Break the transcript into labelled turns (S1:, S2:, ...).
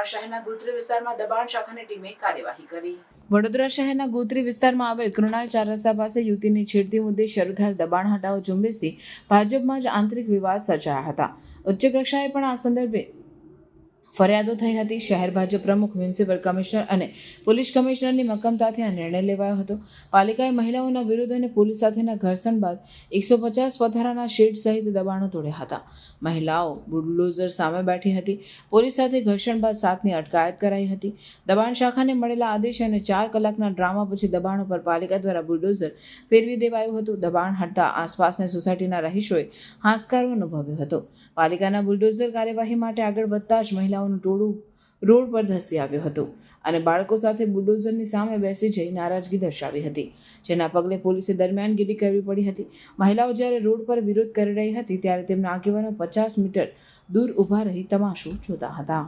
S1: વડોદરા શહેરના ગોત્રી વિસ્તારમાં દબાણ શાખાની ટીમે કાર્યવાહી કરી. વડોદરા શહેરના ગોત્રી વિસ્તારમાં આવેલ કૃણાલ ચાર રસ્તા પાસે યુવતીની છેડતી મુદ્દે શરૂ થયેલ દબાણ હટાવો ઝુંબેશથી ભાજપમાં જ આંતરિક વિવાદ સર્જાયા હતા. ઉચ્ચ કક્ષાએ પણ આ સંદર્ભે ફરિયાદો થઈ હતી. શહેર ભાજપ પ્રમુખ, મ્યુનિસિપલ કમિશનર અને પોલીસ કમિશનરની મક્કમતાથી આ નિર્ણય લેવાયો હતો. પાલિકાએ મહિલાઓના વિરુદ્ધ અને પોલીસ સાથેના ઘર્ષણ બાદ એકસો પચાસ વધારાના શેડ સહિત દબાણો તોડ્યા હતા. મહિલાઓ, બુલડોઝર સામે બેઠી હતી. પોલીસ સાથે ઘર્ષણ બાદ સાતની અટકાયત કરાઈ હતી. દબાણ શાખાને મળેલા આદેશ અને ચાર કલાકના ડ્રામા પછી દબાણો પર પાલિકા દ્વારા બુલડોઝર ફેરવી દેવાયું હતું. દબાણ હટતા આસપાસની સોસાયટીના રહીશોએ હાશકારો અનુભવ્યો હતો. પાલિકાના બુલડોઝર કાર્યવાહી માટે આગળ વધતા જ મહિલાઓનું ટોળું રોડ પર ધસી આવ્યું હતું અને બાળકો સાથે બુલડોઝરની સામે બેસી જઈ નારાજગી દર્શાવી હતી. જેના પગલે પોલીસે દરમિયાનગીરી કરવી પડી હતી. મહિલાઓ જ્યારે રોડ પર વિરોધ કરી રહી હતી, ત્યારે તેમના આગેવાનો પચાસ મીટર દૂર ઊભા રહી તમાશો જોતા હતા.